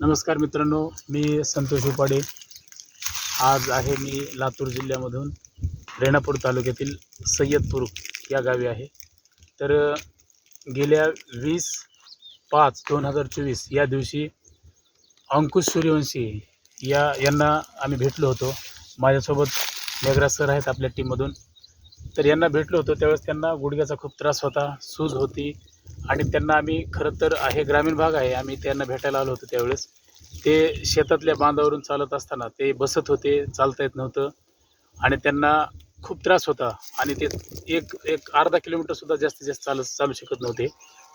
नमस्कार मित्रांनो मी संतोष उपाडे. आज आहे मी लातूर जिल्ह्यामधून रेणापूर तालुक्यातील सय्यदपूर या गावी आहे. तर गेल्या वीस पाच दोन हजार चोवीस या दिवशी अंकुश सूर्यवंशी या यांना आम्ही भेटलो होतो. माझ्यासोबत मेघराज सर आहेत आपल्या टीममधून तर यांना भेटलो होतो त्यावेळेस त्यांना गुडघ्याचा खूप त्रास होता सूज होती. आणि त्यांना आम्ही खरं तर हे ग्रामीण भाग आहे आम्ही त्यांना भेटायला आलो होतो त्यावेळेस. ते शेतातल्या बांधावरून चालत असताना ते बसत होते चालता येत नव्हतं. आणि त्यांना खूप त्रास होता आणि ते एक एक अर्धा किलोमीटरसुद्धा जास्तीत जास्त चालत चालू शकत नव्हते.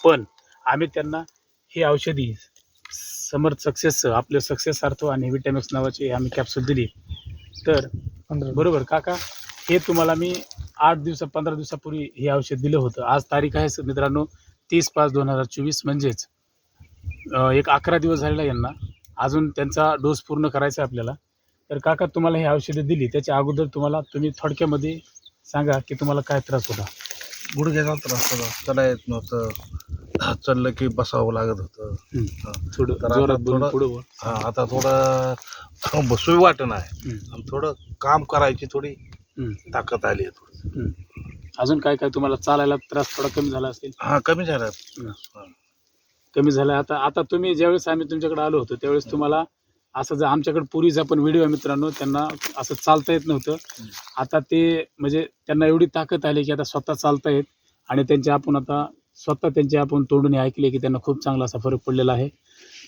पण आम्ही त्यांना ही औषधी समर्थ सक्सेसचं आपलं सक्सेस सार्थो आणि विटॅमिक्स नावाची आम्ही कॅप्सूल दिली. तर बरोबर काका हे तुम्हाला मी आठ दिवसा पंधरा दिवसापूर्वी हे औषध दिलं होतं. आज तारीख आहे मित्रांनो तीस पाच दोन हजार चोवीस म्हणजेच एक अकरा दिवस झालेला यांना. अजून त्यांचा डोस पूर्ण करायचा आहे आपल्याला. तर काका तुम्हाला ही औषधं दिली त्याच्या अगोदर तुम्हाला तुम्ही थोडक्यामध्ये सांगा की तुम्हाला काय त्रास होता. गुडघ्याचा त्रास होता चला येत नव्हतं. चाललं की बसावं लागत होतं. थोडं जोरात पुढं. हा, आता थोडं बसू वाटत आहे आणि थोडं काम करायची थोडी ताकद आली आहे थोडी. अजून काय काय तुम्हाला चालायला त्रास थोडा कमी झाला असेल? हा कमी झाला. कमी झाला. आता आता तुम्ही ज्यावेळेस आम्ही तुमच्याकडे आलो होतो त्यावेळेस तुम्हाला असं जर आमच्याकडे पूर्वीचा पण व्हिडिओ आहे मित्रांनो त्यांना असं चालता येत नव्हतं. आता ते म्हणजे त्यांना एवढी ताकद आली की आता स्वतः चालता येत आणि त्यांचे आपण आता स्वतः त्यांचे आपण तोंडून ऐकले की त्यांना खूप चांगला असा फरक पडलेला आहे.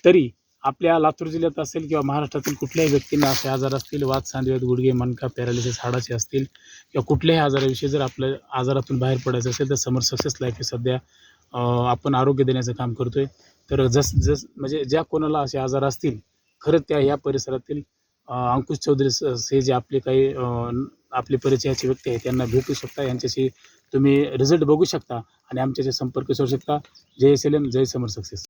तरी आपल्या लातूर जिल्ह्यात असेल किंवा महाराष्ट्रातील कुठल्याही व्यक्तींना असे आजार असतील वात सांधव्यात गुडघे मनका पॅरालिसिस हाडाचे असतील किंवा कुठल्याही आजाराविषयी जर आपल्या आजारातून बाहेर पडायचं असेल तर समर सक्सेस लाईफ हे सध्या आपण आरोग्य देण्याचं काम करतोय. तर जस जस म्हणजे ज्या कोणाला असे आजार असतील खरंच त्या या परिसरातील अंकुश चौधरी हे जे आपले काही आपले परिचयाचे व्यक्ती आहेत त्यांना भेटू शकता यांच्याशी तुम्ही रिझल्ट बघू शकता आणि आमच्याशी संपर्क करू शकता. जय एस एल एम जय समर सक्सेस.